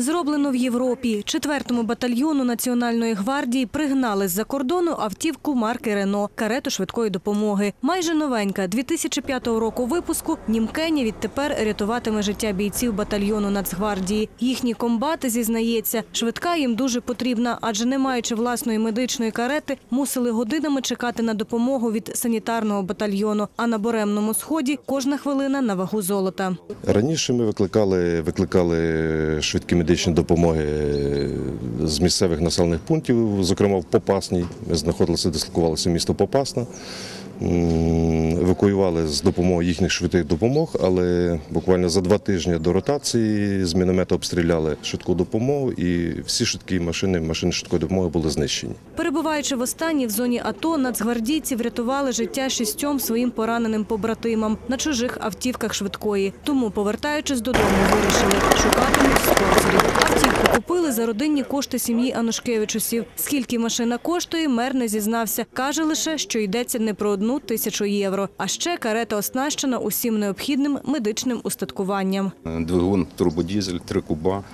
Зроблено в Європі. Четвертому батальйону Національної гвардії пригнали з-за кордону автівку марки Рено, карету швидкої допомоги. Майже новенька 2005 року випуску. Німкені відтепер рятуватиме життя бійців батальйону Нацгвардії. Їхній комбат зізнається, швидка їм дуже потрібна, адже не маючи власної медичної карети, мусили годинами чекати на допомогу від санітарного батальйону. А на Боремному сході кожна хвилина на вагу золота. Раніше ми викликали, викликали швидкі медичні допомоги з місцевих населених пунктів, зокрема в Попасній. Ми знаходилися, дислокувалися в місто Попасна. Евакуювали з допомогою їхніх швидких допомог, але буквально за два тижні до ротації з міномета обстріляли швидку допомогу і всі швидкі машини, машини швидкої допомоги були знищені. Перебуваючи в останній в зоні АТО, нацгвардійці врятували життя шістьом своїм пораненим побратимам на чужих автівках швидкої. Тому, повертаючись додому, вирішили шукатимуть спонсорів. За родинні кошти сім'ї Анушкевичусів. Скільки машина коштує, мер не зізнався. Каже лише, що йдеться не про одну тисячу євро. А ще карета оснащена усім необхідним медичним устаткуванням. Двигун турбодізель, три куба,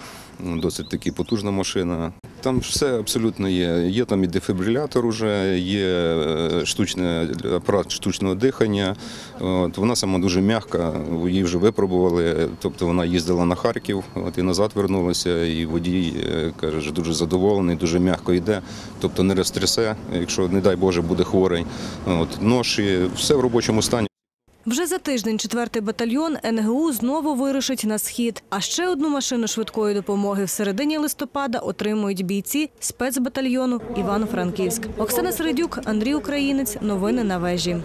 досить таки потужна машина. Там все абсолютно є. Є там і дефібрилятор уже, є е, штучне апарат штучного дихання. От, вона сама дуже м'яка, її вже випробували. Тобто вона їздила на Харків, от і назад вернулася. І водій е, каже, дуже задоволений, дуже м'яко йде. Тобто не розтрясе, якщо, не дай Боже, буде хворий. От, ноші, все в робочому стані. Вже за тиждень четвертий батальйон НГУ знову вирушить на схід. А ще одну машину швидкої допомоги в середині листопада отримують бійці спецбатальйону Івано-Франківськ. Оксана Середюк, Андрій Українець. Новини на вежі.